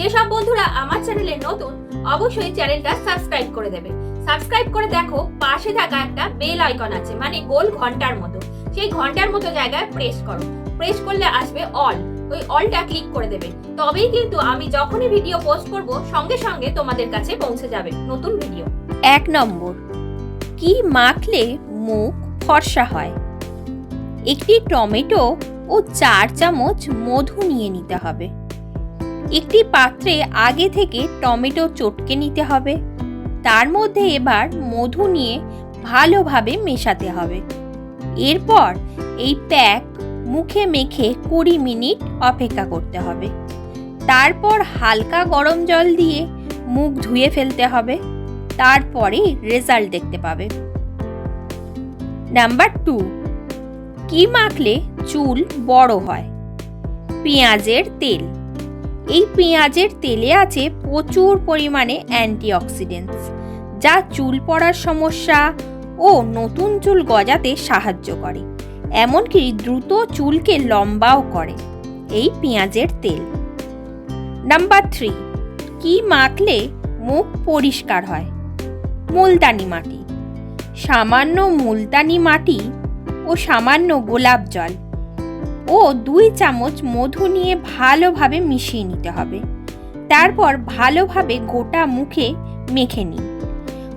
যেসব বন্ধুরা আমার চ্যানেলে নতুন, অবশ্যই চ্যানেলটা সাবস্ক্রাইব করে দেবে। সাবস্ক্রাইব করে দেখো, পাশে থাকা একটা বেল আইকন আছে মানে গোল ঘণ্টার মতো। সেই ঘণ্টার মতো জায়গায় প্রেস করো। প্রেস করলে আসবে অল ওই অলটা ক্লিক করে দেবে। তবেই কিন্তু আমি যখনই ভিডিও পোস্ট করব, সঙ্গে সঙ্গে তোমাদের কাছে পৌঁছে যাবে নতুন ভিডিও এক নম্বর, কি মাখলে মুখ ফর্সা হয়? একটি টমেটো ও চার চামচ মধু নিয়ে নিতে হবে। একটি পাত্রে আগে থেকে টমেটো চটকে নিতে হবে। তার মধ্যে এবার মধু নিয়ে ভালোভাবে মেশাতে হবে। এরপর এই প্যাক মুখে মেখে কুড়ি মিনিট অপেক্ষা করতে হবে। তারপর হালকা গরম জল দিয়ে মুখ ধুয়ে ফেলতে হবে। তারপরে রেজাল্ট দেখতে পাবে। নাম্বার টু, কি মাখলে চুল বড় হয়? পেঁয়াজের তেল। এই পেঁয়াজের তেলে আছে প্রচুর পরিমাণে অ্যান্টিঅক্সিডেন্টস, যা চুল পড়ার সমস্যা ও নতুন চুল গজাতে সাহায্য করে, এমনকি দ্রুত চুলকে লম্বাও করে। এই পেঁয়াজের তেল। নাম্বার থ্রি, কি মাখলে মুখ পরিষ্কার হয়? মুলতানি মাটি। সামান্য মুলতানি মাটি ও সামান্য গোলাপ জল ও দুই চামচ মধু নিয়ে ভালোভাবে মিশিয়ে নিতে হবে। তারপর ভালোভাবে গোটা মুখে মেখে নিন।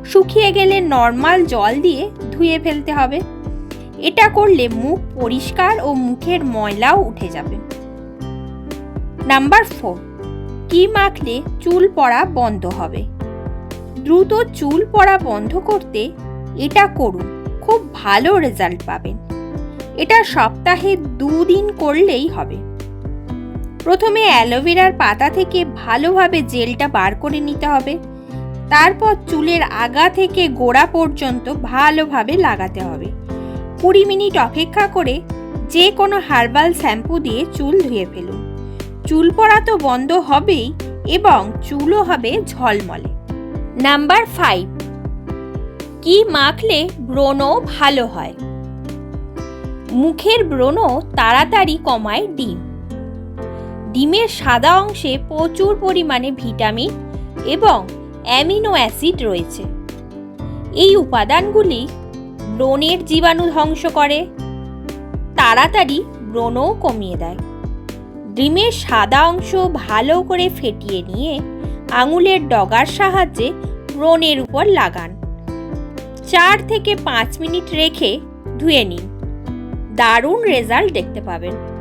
শুকিয়ে গেলে নর্মাল জল দিয়ে ধুয়ে ফেলতে হবে। এটা করলে মুখ পরিষ্কার ও মুখের ময়লাও উঠে যাবে। নাম্বার ফোর, কি মাখলে চুল পড়া বন্ধ হবে? দ্রুত চুল পড়া বন্ধ করতে এটা করুন। খুব ভালো রেজাল্ট পাবেন। এটা সপ্তাহে দুদিন করলেই হবে। প্রথমে অ্যালোভেরার পাতা থেকে ভালোভাবে জেলটা বার করে নিতে হবে। তারপর চুলের আগা থেকে গোড়া পর্যন্ত ভালোভাবে লাগাতে হবে। কুড়ি মিনিট অপেক্ষা করে যে কোনো হার্বাল শ্যাম্পু দিয়ে চুল ধুয়ে ফেলুন। চুল পড়া তো বন্ধ হবেই এবং চুলও হবে ঝলমলে। নাম্বার ফাইভ, কি মাখলে ব্রণও ভালো হয়? মুখের ব্রণ তাড়াতাড়ি কমায় ডিম। ডিমের সাদা অংশে প্রচুর পরিমাণে ভিটামিন এবং অ্যামিনো অ্যাসিড রয়েছে। এই উপাদানগুলি ব্রণের জীবাণু ধ্বংস করে, তাড়াতাড়ি ব্রণও কমিয়ে দেয়। ডিমের সাদা অংশ ভালো করে ফেটিয়ে নিয়ে আঙুলের ডগার সাহায্যে ব্রণের উপর লাগান। চার থেকে পাঁচ মিনিট রেখে ধুয়ে নিন। দারুণ রেজাল্ট দেখতে পাবেন।